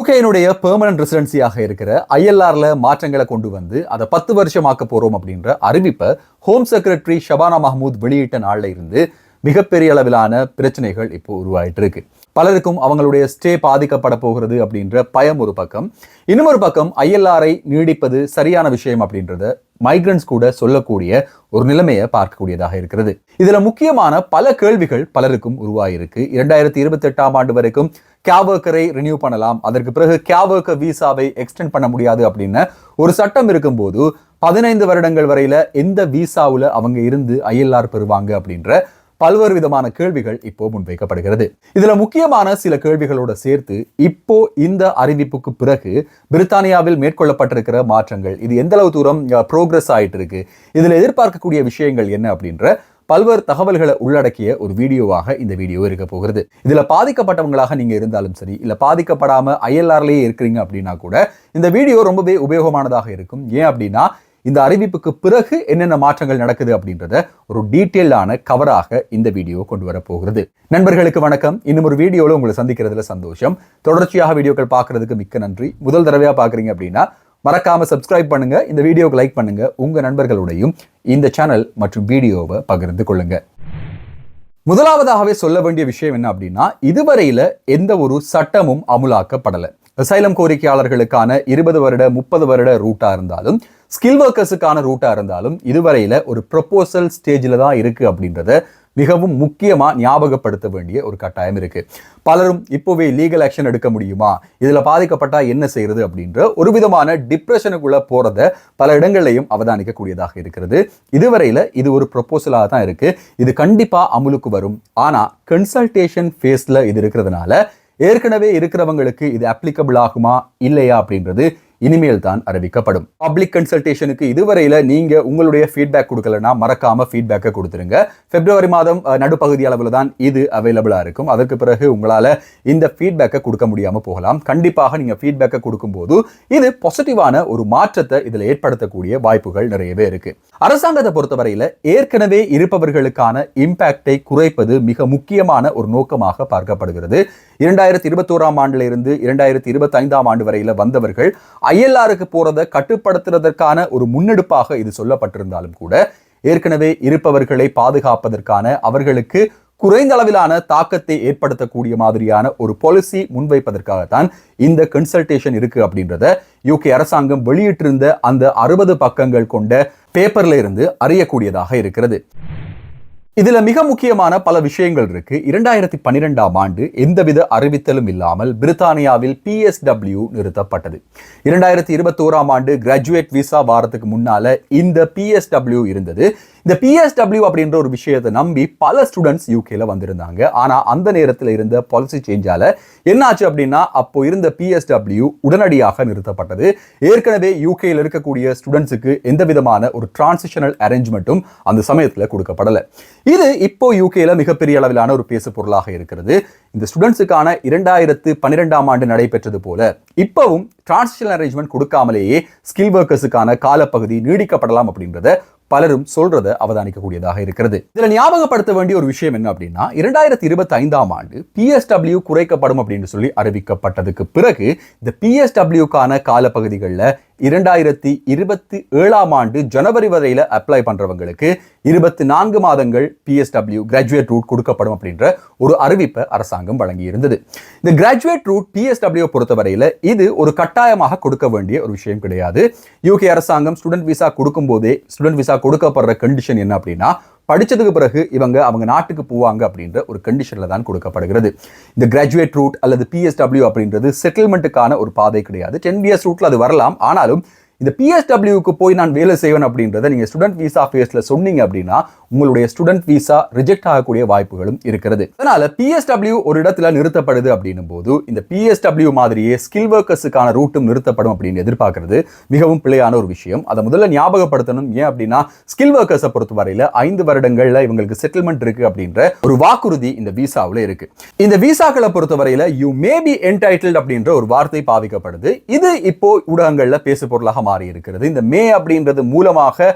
யூகேனுடைய permanent ரெசிடென்சியாக இருக்கிற ஐஎல்ஆர்ல மாற்றங்களை கொண்டு வந்து அதை பத்து வருஷமாக்க போறோம் அப்படின்ற அறிவிப்பை ஹோம் செக்ரட்டரி ஷபானா மஹமூத் வெளியிட்ட நாளில் இருந்து மிகப்பெரிய அளவிலான பிரச்சனைகள் இப்போ உருவாயிட்டு இருக்கு. பலருக்கும் அவங்களுடைய ஸ்டே பாதிக்கப்பட போகிறது அப்படின்ற பயம் ஒரு பக்கம். இன்னொரு பக்கம் ஐஎல்ஆரை நீடிப்பது சரியான விஷயம் அப்படின்றத மைக்ரன்ஸ் கூட சொல்லக்கூடிய ஒரு நிலைமையை பார்க்கக்கூடியதாக இருக்கிறது. இதுல முக்கியமான பல கேள்விகள் பலருக்கும் உருவாயிருக்கு. இரண்டாயிரத்தி இருபத்தி எட்டாம் ஆண்டு வரைக்கும் கேவர்க்கரை ரினியூ பண்ணலாம். அதற்கு பிறகு கேவர்க்கர் விசாவை எக்ஸ்டெண்ட் பண்ண முடியாது அப்படின்னு ஒரு சட்டம் இருக்கும்போது பதினைந்து வருடங்கள் வரையில எந்த விசாவில் அவங்க இருந்து ஐஎல்ஆர் பெறுவாங்க அப்படின்ற பல்வேறு விதமான கேள்விகள் இப்போ முன்வைக்கப்படுகிறது. இதுல முக்கியமான சில கேள்விகளோட சேர்த்து இப்போ இந்த அறிவிப்புக்கு பிறகு பிரித்தானியாவில் மேற்கொள்ளப்பட்டிருக்கிற மாற்றங்கள் இது எந்த அளவு தூரம் ப்ரோக்ரஸ் ஆயிட்டு இருக்கு இதுல எதிர்பார்க்கக்கூடிய விஷயங்கள் என்ன அப்படின்ற பல்வேறு தகவல்களை உள்ளடக்கிய ஒரு வீடியோவாக இந்த வீடியோ இருக்க போகிறது. இதில் பாதிக்கப்பட்டவங்களாக நீங்கள் இருந்தாலும் சரி இல்லை பாதிக்கப்படாமல் ஐஎல்ஆர்லேயே இருக்கிறீங்க அப்படின்னா கூட இந்த வீடியோ ரொம்பவே உபயோகமானதாக இருக்கும். ஏன் அப்படின்னா இந்த அறிவிப்புக்கு பிறகு என்னென்ன மாற்றங்கள் நடக்குது அப்படின்றத ஒரு டீட்டெயிலான கவராக இந்த வீடியோ கொண்டு வர போகிறது. நண்பர்களுக்கு வணக்கம். இன்னும் ஒரு வீடியோவில் உங்களை சந்திக்கிறதுல சந்தோஷம். தொடர்ச்சியாக வீடியோக்கள் பார்க்கறதுக்கு மிக்க நன்றி. முதல் தடவையா பார்க்குறீங்க அப்படின்னா மறக்காம சப்ஸ்கிரைப் பண்ணுங்க. இந்த வீடியோக்கு லைக் பண்ணுங்க. உங்க நண்பர்களுடையும் இந்த சேனல் மற்றும் வீடியோவை பகிர்ந்து கொள்ளுங்க. முதலாவதாகவே சொல்ல வேண்டிய விஷயம் என்ன அப்படின்னா இதுவரையில எந்த ஒரு சட்டமும் அமுலாக்கப்படலை. அசைலம் கோரிக்கையாளர்களுக்கான இருபது வருட முப்பது வருட ரூட்டா இருந்தாலும் ஸ்கில் ஒர்க்கர்ஸுக்கான ரூட்டாக இருந்தாலும் இதுவரையில் ஒரு ப்ரொப்போசல் ஸ்டேஜில் தான் இருக்குது அப்படின்றத மிகவும் முக்கியமாக ஞாபகப்படுத்த வேண்டிய ஒரு கட்டாயம் இருக்குது பலரும் இப்போவே லீகல் ஆக்ஷன் எடுக்க முடியுமா? இதில் பாதிக்கப்பட்டால் என்ன செய்கிறது அப்படின்ற ஒரு விதமான டிப்ரெஷனுக்குள்ளே போகிறத பல இடங்கள்லையும் அவதானிக்கக்கூடியதாக இருக்கிறது. இதுவரையில் இது ஒரு ப்ரொப்போசலாக தான் இருக்குது இது கண்டிப்பாக அமுலுக்கு வரும். ஆனால் கன்சல்டேஷன் ஃபேஸில் இது இருக்கிறதுனால ஏற்கனவே இருக்கிறவங்களுக்கு இது அப்ளிகபிள் ஆகுமா? இல்லையா? அப்படின்றது இனிமேல் தான் அறிவிக்கப்படும் பப்ளிக் கன்சல்டேஷனுக்கு இதுவரையில நீங்க உங்களுடைய ஃபீட்பேக் கொடுக்கலனா மறக்காம ஃபீட்பேக்கை கொடுத்துருங்க. பிப்ரவரி மாதம் நடுப்பகுதி அளவில் தான் இது அவைலபிளா இருக்கும். அதற்கு பிறகு உங்களால இந்த ஃபீட்பேக்கை கொடுக்க முடியாம போகலாம். கண்டிப்பாக நீங்க ஃபீட்பேக்கை கொடுக்கும்போது இது பாசிட்டிவான ஒரு மாற்றத்தை இதுல ஏற்படுத்தக்கூடிய வாய்ப்புகள் நிறையவே இருக்கு. அரசாங்கத்தை பொறுத்தவரையில ஏற்கனவே இருப்பவர்களுக்கான இம்பாக்டை குறைப்பது மிக முக்கியமான ஒரு நோக்கமாக பார்க்கப்படுகிறது. இரண்டாயிரத்தி இருபத்தோராம் ஆண்டுல இருந்து இரண்டாயிரத்தி இருபத்தி ஐந்தாம் ஆண்டு வரையில வந்தவர்கள் ஐஎல்ஆருக்கு போறதை கட்டுப்படுத்துறதற்கான ஒரு முன்னெடுப்பாக இது சொல்லப்பட்டிருந்தாலும் கூட ஏற்கனவே இருப்பவர்களை பாதுகாப்பதற்கான அவர்களுக்கு குறைந்த அளவிலான தாக்கத்தை ஏற்படுத்தக்கூடிய மாதிரியான ஒரு பாலிசி முன்வைப்பதற்காகத்தான் இந்த கன்சல்டேஷன் இருக்கு அப்படின்றத யூகே அரசாங்கம் வெளியிட்டிருந்த அந்த அறுபது பக்கங்கள் கொண்ட பேப்பர்ல இருந்து அறியக்கூடியதாக இருக்கிறது. இதுல மிக முக்கியமான பல விஷயங்கள் இருக்கு. இரண்டாயிரத்தி பன்னிரெண்டாம் ஆண்டு எந்தவித அறிவித்தலும் இல்லாமல் பிரித்தானியாவில் பிஎஸ்டபிள்யூ நிறுத்தப்பட்டது. இரண்டாயிரத்தி இருபத்தோராம் ஆண்டு கிராஜுவேட் விசா வாரத்துக்கு முன்னால இந்த பிஎஸ்டபிள்யூ இருந்தது. இந்த பிஎஸ்டபிள்யூ அப்படின்ற ஒரு விஷயத்தை நம்பி பல ஸ்டூடெண்ட்ஸ் யூகேல வந்திருந்தாங்க. ஆனா அந்த நேரத்தில் இருந்த பாலிசி சேஞ்சால என்னாச்சு அப்படின்னா அப்போ இருந்த பிஎஸ்டபிள்யூ உடனடியாக நிறுத்தப்பட்டது. ஏற்கனவே யூகேல இருக்கக்கூடிய ஸ்டூடெண்ட்ஸுக்கு எந்த விதமான ஒரு டிரான்சிஷனல் அரேஞ்ச்மெண்ட்டும் அந்த சமயத்துல கொடுக்கப்படல. இது இப்போ யூகேல மிகப்பெரிய அளவிலான ஒரு பேசு பொருளாக இருக்கிறது. இந்த ஸ்டூடெண்ட்ஸுக்கான இரண்டாயிரத்து பன்னிரெண்டாம் ஆண்டு நடைபெற்றது போல இப்பவும் டிரான்சிஷனல் அரேஞ்ச்மெண்ட் கொடுக்காமலேயே ஸ்கில் ஒர்க்கர்ஸுக்கான காலப்பகுதி நீடிக்கப்படலாம் அப்படின்றத பலரும் சொல்றத அவதானிக்கக்கூடியதாக இருக்கிறது. இதுல ஞாபகப்படுத்த வேண்டிய ஒரு விஷயம் என்ன அப்படின்னா இரண்டாயிரத்தி இருபத்தி ஐந்தாம் ஆண்டு பிஎஸ்டபிள்யூ குறைக்கப்படும் அப்படின்னு சொல்லி அறிவிக்கப்பட்டதுக்கு பிறகு இந்த பிஎஸ்டபிள்யூக்கான காலப்பகுதிகளில் இரண்டாயிரத்தி இருபத்தி ஏழாம் ஆண்டு ஜனவரி வரையில அப்ளை பண்றவங்களுக்கு இருபத்தி நான்கு மாதங்கள் பிஎஸ்டபிள்யூ கிராஜுவேட் ரூட் கொடுக்கப்படும் அப்படின்ற ஒரு அறிவிப்பை அரசாங்கம் வழங்கி இருந்தது இந்த கிராஜுவேட் ரூட் பிஎஸ்டபிள்யூ பொறுத்தவரையில இது ஒரு கட்டாயமாக கொடுக்க வேண்டிய ஒரு விஷயம் கிடையாது. யூகே அரசாங்கம் ஸ்டூடெண்ட் விசா கொடுக்கும் போதே ஸ்டூடெண்ட் விசா கொடுக்கப்படுற கண்டிஷன் என்ன அப்படின்னா படிச்சதுக்கு பிறகு இவங்க அவங்க நாட்டுக்கு போவாங்க அப்படின்ற ஒரு கண்டிஷனில் தான் கொடுக்கப்படுகிறது. இந்த கிராஜுவேட் ரூட் அல்லது பிஎஸ்டபிள்யூ அப்படின்றது செட்டில்மெண்ட்டுக்கான ஒரு பாதை கிடையாது. டென் பிஎஸ் ரூட்டில் அது வரலாம். ஆனாலும் இந்த பிஎஸ்டபிள்யூக்கு போய் நான் வேலை செய்வேன் அப்படின்றத நீங்கள் ஸ்டூடெண்ட் விசா ஃபேஸில் சொன்னீங்க அப்படின்னா உங்களுடைய ஸ்டூடெண்ட் விசா ரிஜெக்ட் ஆகக்கூடிய வாய்ப்புகளும் இருக்கிறது. அதனால் பிஎஸ்டபிள்யூ ஒரு இடத்துல நிறுத்தப்படுது அப்படின்னும் போது இந்த பிஎஸ்டபிள்யூ மாதிரியே ஸ்கில் ஒர்க்கர்ஸுக்கான ரூட்டும் நிறுத்தப்படும் அப்படின்னு எதிர்பார்க்கறது மிகவும் பிழையான ஒரு விஷயம். அதை முதல்ல ஞாபகப்படுத்தணும். ஏன் அப்படின்னா ஸ்கில் ஒர்க்கர்ஸை பொறுத்தவரையில் ஐந்து வருடங்களில் இவங்களுக்கு செட்டில்மெண்ட் இருக்கு அப்படின்ற ஒரு வாக்குறுதி இந்த விசாவில் இருக்கு. இந்த விசாக்களை பொறுத்தவரையில் யூ மே பி என்டைட்டில்ட் அப்படின்ற ஒரு வார்த்தை பாவிக்கப்படுது. இது இப்போ ஊடகங்களில் பேசு பொருளாக மாறி இருக்கிறது. இந்த மே அப்படின்றது மூலமாக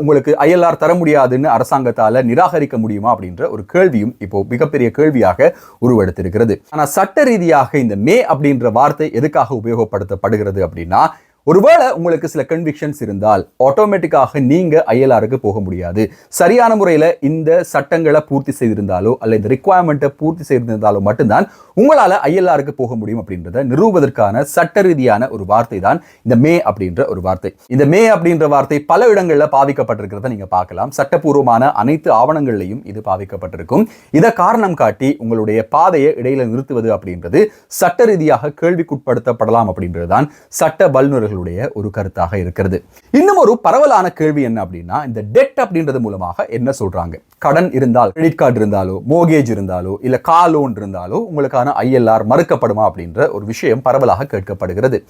உங்களுக்கு ஐஎல்ஆர் தர முடியாதுன்னு அரசாங்கத்தால நிராகரிக்க முடியுமா அப்படின்ற ஒரு கேள்வியும் இப்போ மிகப்பெரிய கேள்வியாக உருவெடுத்திருக்கிறது. ஆனா சட்ட ரீதியாக இந்த மே அப்படின்ற வார்த்தை எதுக்காக உபயோகப்படுத்தப்படுகிறது அப்படின்னா ஒருவேளை உங்களுக்கு சில கன்விக்ஷன்ஸ் இருந்தால் ஆட்டோமேட்டிக்காக நீங்க ஐஎல்ஆருக்கு போக முடியாது. சரியான முறையில் இந்த சட்டங்களை பூர்த்தி செய்திருந்தாலோ அல்ல இந்த ரிக்குவயர்மெண்ட்டை பூர்த்தி செய்திருந்தாலோ மட்டும்தான் உங்களால் ஐஎல்ஆருக்கு போக முடியும் அப்படின்றத நிரூபதற்கான சட்ட ரீதியான ஒரு வார்த்தை தான் இந்த மே அப்படின்ற ஒரு வார்த்தை. இந்த மே அப்படின்ற வார்த்தை பல இடங்களில் பாவிக்கப்பட்டிருக்கிறத நீங்க பார்க்கலாம். சட்டப்பூர்வமான அனைத்து ஆவணங்கள்லையும் இது பாவிக்கப்பட்டிருக்கும். இதை காரணம் காட்டி உங்களுடைய பாதையை இடையில நிறுத்துவது அப்படின்றது சட்ட ரீதியாக கேள்விக்குட்படுத்தப்படலாம் அப்படின்றது தான் சட்ட வல்லுநர்கள் அவர்களுடைய ஒரு கருத்தாக இருக்கிறது. இன்னும் ஒரு பரவலான கேள்வி என்ன அப்படின்னா இந்த டெட் அப்படின்றது மூலமாக என்ன சொல்றாங்க? கடன் இருந்தால் கிரெடிட் கார்டு இருந்தாலோ மோகேஜ் இருந்தாலோ இல்ல கார் லோன் இருந்தாலோ உங்களுக்கான ஐஎல்ஆர் மறுக்கப்படுமா அப்படின்ற ஒரு விஷயம் பரவலாக கேட்கப்படுகிறது.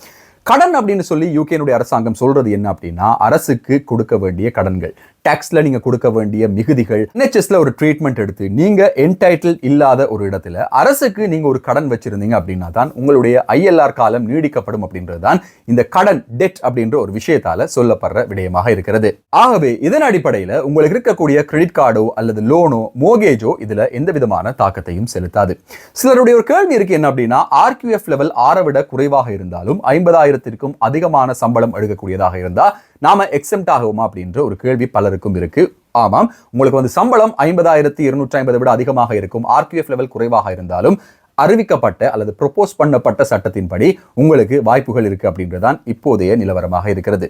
கடன் அப்படின்னு சொல்லி யூகேனுடைய அரசாங்கம் சொல்றது என்ன அப்படின்னா அரசுக்கு கொடுக்க வேண்டிய கடன்கள். டேக்ஸில் நீங்கள் கொடுக்க வேண்டிய மிகுதிகள் என்ஹெச்எஸ்ல ஒரு ட்ரீட்மெண்ட் எடுத்து நீங்கள் என்டைட்டில் இல்லாத ஒரு இடத்துல அரசுக்கு நீங்கள் ஒரு கடன் வச்சிருந்தீங்க அப்படின்னா தான் உங்களுடைய ஐஎல்ஆர் காலம் நீடிக்கப்படும் அப்படின்றது தான் இந்த கடன் டெட் அப்படின்ற ஒரு விஷயத்தால சொல்லப்படுற விடயமாக இருக்கிறது. ஆகவே இதன் அடிப்படையில் உங்களுக்கு இருக்கக்கூடிய கிரெடிட் கார்டோ அல்லது லோனோ மோகேஜோ இதில் எந்த விதமான தாக்கத்தையும் செலுத்தாது. சிலருடைய ஒரு கேள்வி இருக்கு என்ன அப்படின்னா ஆர்கியூஎஃப் லெவல் ஆறை விட குறைவாக இருந்தாலும் ஐம்பதாயிரத்திற்கும் அதிகமான சம்பளம் எடுக்கக்கூடியதாக இருந்தால் நாம எக்ஸம்ட் ஆகுமா அப்படின்ற ஒரு கேள்வி பலருக்கும் இருக்கு. ஆமாம் உங்களுக்கு வந்து சம்பளம் ஐம்பதாயிரத்தி இருநூற்றி ஐம்பதை விட அதிகமாக இருக்கும். ஆர்கியூஎஃப் லெவல் குறைவாக இருந்தாலும் அறிவிக்கப்பட்ட அல்லது ப்ரொப்போஸ் பண்ணப்பட்ட சட்டத்தின்படி உங்களுக்கு வாய்ப்புகள் இருக்கு அப்படின்றதான் இப்போதைய நிலவரமாக இருக்கிறது.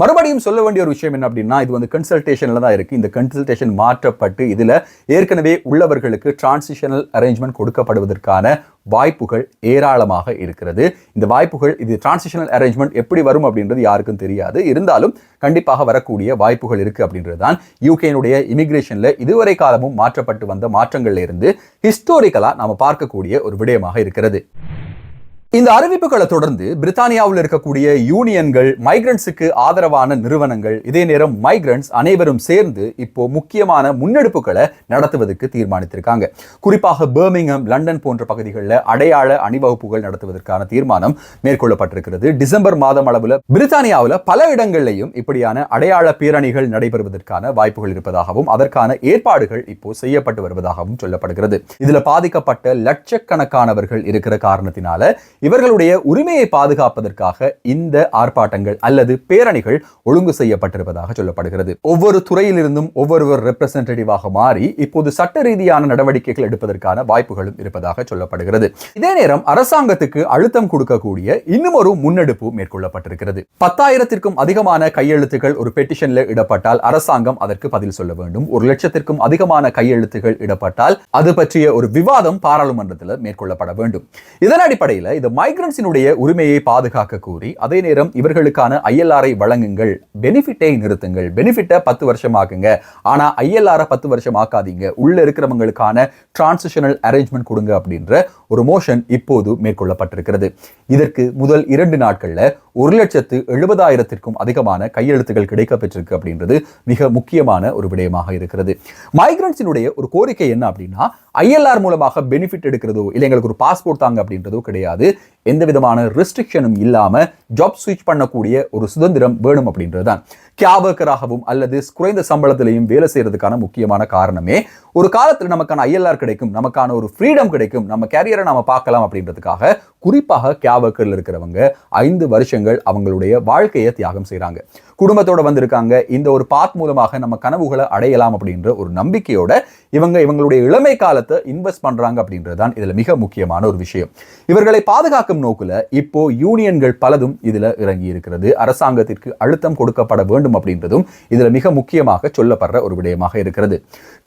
மறுபடியும் சொல்ல வேண்டிய ஒரு விஷயம் என்ன அப்படின்னா இது வந்து கன்சல்டேஷனில் தான் இருக்குது இந்த கன்சல்டேஷன் மாற்றப்பட்டு இதில் ஏற்கனவே உள்ளவர்களுக்கு டிரான்சிஷனல் அரேஞ்ச்மெண்ட் கொடுக்கப்படுவதற்கான வாய்ப்புகள் ஏராளமாக இருக்கிறது. இந்த வாய்ப்புகள் இது டிரான்சிஷனல் அரேஞ்ச்மெண்ட் எப்படி வரும் அப்படின்றது யாருக்கும் தெரியாது. இருந்தாலும் கண்டிப்பாக வரக்கூடிய வாய்ப்புகள் இருக்கு அப்படின்றது தான் யூகேனுடைய இமிக்ரேஷனில் இதுவரை காலமும் மாற்றப்பட்டு வந்த மாற்றங்கள்ல இருந்து ஹிஸ்டோரிக்கலா நாம பார்க்கக்கூடிய ஒரு விடயமாக இருக்கிறது. இந்த அறிவிப்புகளை தொடர்ந்து பிரித்தானியாவில் இருக்கக்கூடிய யூனியன்கள் மைக்ரன்ஸுக்கு ஆதரவான நிறுவனங்கள் இதே நேரம் மைக்ரன்ஸ் அனைவரும் சேர்ந்து இப்போ முக்கியமான முன்னெடுப்புகளை நடத்துவதற்கு தீர்மானித்திருக்காங்க. குறிப்பாக பேர்மிங்ஹம் லண்டன் போன்ற பகுதிகளில் அடையாள அணிவகுப்புகள் நடத்துவதற்கான தீர்மானம் மேற்கொள்ளப்பட்டிருக்கிறது. டிசம்பர் மாதம் அளவில் பிரித்தானியாவில் பல இடங்களிலையும் இப்படியான அடையாள பேரணிகள் நடைபெறுவதற்கான வாய்ப்புகள் இருப்பதாகவும் அதற்கான ஏற்பாடுகள் இப்போ செய்யப்பட்டு வருவதாகவும் சொல்லப்படுகிறது. இதில் பாதிக்கப்பட்ட லட்சக்கணக்கானவர்கள் இருக்கிற காரணத்தினால இவர்களுடைய உரிமையை பாதுகாப்பதற்காக இந்த ஆர்ப்பாட்டங்கள் அல்லது பேரணிகள் ஒழுங்கு செய்யப்பட்டிருப்பதாக சொல்லப்படுகிறது. ஒவ்வொரு துறையிலிருந்தும் ஒவ்வொருவர் ரெப்ரசன்டேட்டிவாக மாறி இப்போது சட்ட ரீதியான நடவடிக்கைகள் எடுப்பதற்கான வாய்ப்புகளும் இருப்பதாக சொல்லப்படுகிறது. இதே நேரம் அரசாங்கத்துக்கு அழுத்தம் கொடுக்கக்கூடிய இன்னும் ஒரு முன்னெடுப்பு மேற்கொள்ளப்பட்டிருக்கிறது. பத்தாயிரத்திற்கும் அதிகமான கையெழுத்துக்கள் ஒரு பெட்டிஷன்ல இடப்பட்டால் அரசாங்கம் அதற்கு பதில் சொல்ல வேண்டும். ஒரு லட்சத்திற்கும் அதிகமான கையெழுத்துகள் இடப்பட்டால் அது பற்றிய ஒரு விவாதம் பாராளுமன்றத்தில் மேற்கொள்ளப்பட வேண்டும். இதன் அடிப்படையில் இது மைக்ரன்ஸினுடைய உரிமையை பாதுகாக்க கூறி அதே நேரம் இவர்களுக்கான ஐஎல்ஆரை வழங்குங்கள். பெனிஃபிட்டை நிறுத்துங்கள். பெனிஃபிட்டை பத்து வருஷம் ஆக்குங்க ஆனால் ஐஎல்ஆரை பத்து வருஷம் ஆக்காதீங்க உள்ளே இருக்கிறவங்களுக்கான டிரான்சிஷனல் அரேஞ்ச்மெண்ட் கொடுங்க அப்படின்ற ஒரு மோஷன் இப்போது மேற்கொள்ளப்பட்டிருக்கிறது. இதற்கு முதல் இரண்டு நாட்களில் ஒரு லட்சத்து எழுபதாயிரத்திற்கும் அதிகமான கையெழுத்துகள் கிடைக்க பெற்றிருக்கு அப்படின்றது மிக முக்கியமான ஒரு விடயமாக இருக்கிறது. மைக்ரன்ஸினுடைய ஒரு கோரிக்கை என்ன அப்படின்னா ஐஎல்ஆர் மூலமாக பெனிஃபிட் எடுக்கிறதோ இல்லை எங்களுக்கு ஒரு பாஸ்போர்ட் தாங்க அப்படின்றதோ கிடையாது. எந்த விதமான ரெஸ்ட்ரிக்ஷனும் இல்லாமல் ஜாப் ஸ்விட்ச் பண்ணக்கூடிய ஒரு சுதந்திரம் வேணும் அப்படின்றது தான் கேபர்கராகவும் அல்லது குறைந்த சம்பளத்திலையும் வேலை செய்கிறதுக்கான முக்கியமான காரணமே ஒரு காலத்தில் நமக்கான ஐஎல்ஆர் கிடைக்கும் நமக்கான ஒரு ஃப்ரீடம் கிடைக்கும் நம்ம கேரியரை நம்ம பார்க்கலாம் அப்படின்றதுக்காக குறிப்பாக கேபர்கரில் இருக்கிறவங்க ஐந்து வருஷங்கள் அவங்களுடைய வாழ்க்கையை தியாகம் செய்கிறாங்க குடும்பத்தோட வந்திருக்காங்க. இந்த ஒரு பாத் மூலமாக நம்ம கனவுகளை அடையலாம் அப்படின்ற ஒரு நம்பிக்கையோட இவங்க இவங்களுடைய இளமை காலத்தை இன்வெஸ்ட் பண்றாங்க அப்படின்றதுதான் இதுல மிக முக்கியமான ஒரு விஷயம். இவர்களை பாதுகாக்கும் நோக்குல இப்போ யூனியன்கள் பலதும் இதுல இறங்கி இருக்கிறது. அரசாங்கத்திற்கு அழுத்தம் கொடுக்கப்பட வேண்டும் அப்படின்றதும் இதுல மிக முக்கியமாக சொல்லப்படுற ஒரு விடயமாக இருக்கிறது.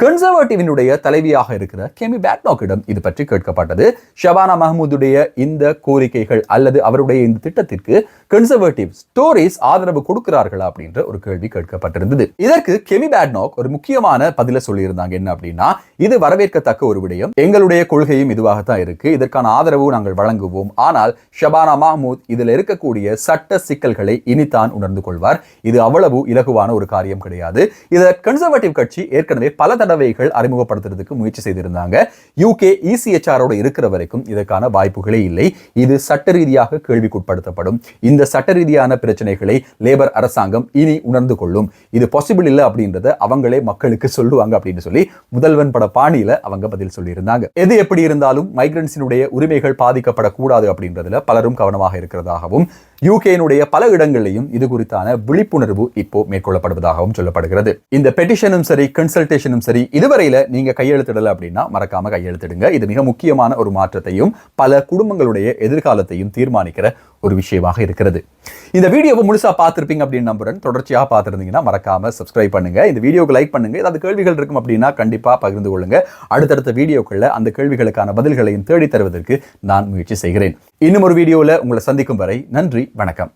கன்சர்வேட்டிவினுடைய தலைவியாக இருக்கிற கெமி பேட்னாக்கிடம் இது பற்றி கேட்கப்பட்டது. ஷபானா மஹமூதுடைய இந்த கோரிக்கைகள் அல்லது அவருடைய இந்த திட்டத்திற்கு கன்சர்வேட்டிவ் ஸ்டோரிஸ் ஆதரவு கொடுக்கிறார்களா அப்படின்ற ஒரு கேள்வி கேட்கப்பட்டிருந்தது. இதற்கு கெமி பேட்னாக் ஒரு முக்கியமான பதில சொல்லியிருந்தாங்க. என்ன அப்படின்னா இது வரவேற்கத்தக்க ஒரு விடயம். எங்களுடைய கொள்கையும் இதுவாகத்தான் இருக்கு. இதற்கான ஆதரவு நாங்கள் வழங்குவோம். ஆனால் ஷபானா மஹமூத் இதில் இருக்கக்கூடிய சட்ட சிக்கல்களை இனித்தான் உணர்ந்து கொள்வார். இது அவ்வளவு இலகுவான ஒரு காரியம் கிடையாது. இதை கன்சர்வேட்டிவ் கட்சி ஏற்கனவே பல தடவைகள் அறிமுகப்படுத்துறதுக்கு முயற்சி செய்திருந்தாங்க. யூகே இசிஎச்ஆரோடு இருக்கிற வரைக்கும் இதற்கான வாய்ப்புகளே இல்லை. இது சட்ட ரீதியாக கேள்விக்குட்படுத்தப்படும். இந்த இந்த சட்ட ரீதியான பிரச்சனைகளை லேபர் அரசாங்கம் இனி உணர்ந்து கொள்ளும். இது பாசிபிள் இல்லை அப்படின்றத அவங்களே மக்களுக்கு சொல்லுவாங்க அப்படின்னு சொல்லி முதல்வன் பட பாணியில அவங்க பதில் சொல்லியிருந்தாங்க. எது எப்படி இருந்தாலும் மைக்ரன்ஸினுடைய உரிமைகள் பாதிக்கப்படக்கூடாது அப்படின்றதுல பலரும் கவனமாக இருக்கிறதாகவும் யூகேனுடைய பல இடங்களிலும் இது குறித்தான விழிப்புணர்வு இப்போ மேற்கொள்ளப்படுவதாகவும் சொல்லப்படுகிறது. இந்த பெட்டிஷனும் சரி கன்சல்டேஷனும் சரி இதுவரையில நீங்க கையெழுத்திடல அப்படின்னா மறக்காம கையெழுத்திடுங்க. இது மிக முக்கியமான ஒரு மாற்றத்தையும் பல குடும்பங்களுடைய எதிர்காலத்தையும் தீர்மானிக்கிற ஒரு விஷயமாக இருக்கிறது. இந்த வீடியோவை முழுசா பார்த்துருப்பீங்க அப்படின்னு நம்புறேன். தொடர்ச்சியாக பார்த்துருந்தீங்கன்னா மறக்காம சப்ஸ்கிரைப் பண்ணுங்க. இந்த வீடியோக்கு லைக் பண்ணுங்க. ஏதாவது கேள்விகள் இருக்கும் அப்படின்னா கண்டிப்பா பகிர்ந்து கொள்ளுங்க. அடுத்தடுத்த வீடியோக்களில் அந்த கேள்விகளுக்கான பதில்களையும் தேடி தருவதற்கு நான் முயற்சி செய்கிறேன். இன்னும் ஒரு வீடியோவில் உங்களை சந்திக்கும் வரை நன்றி வணக்கம்.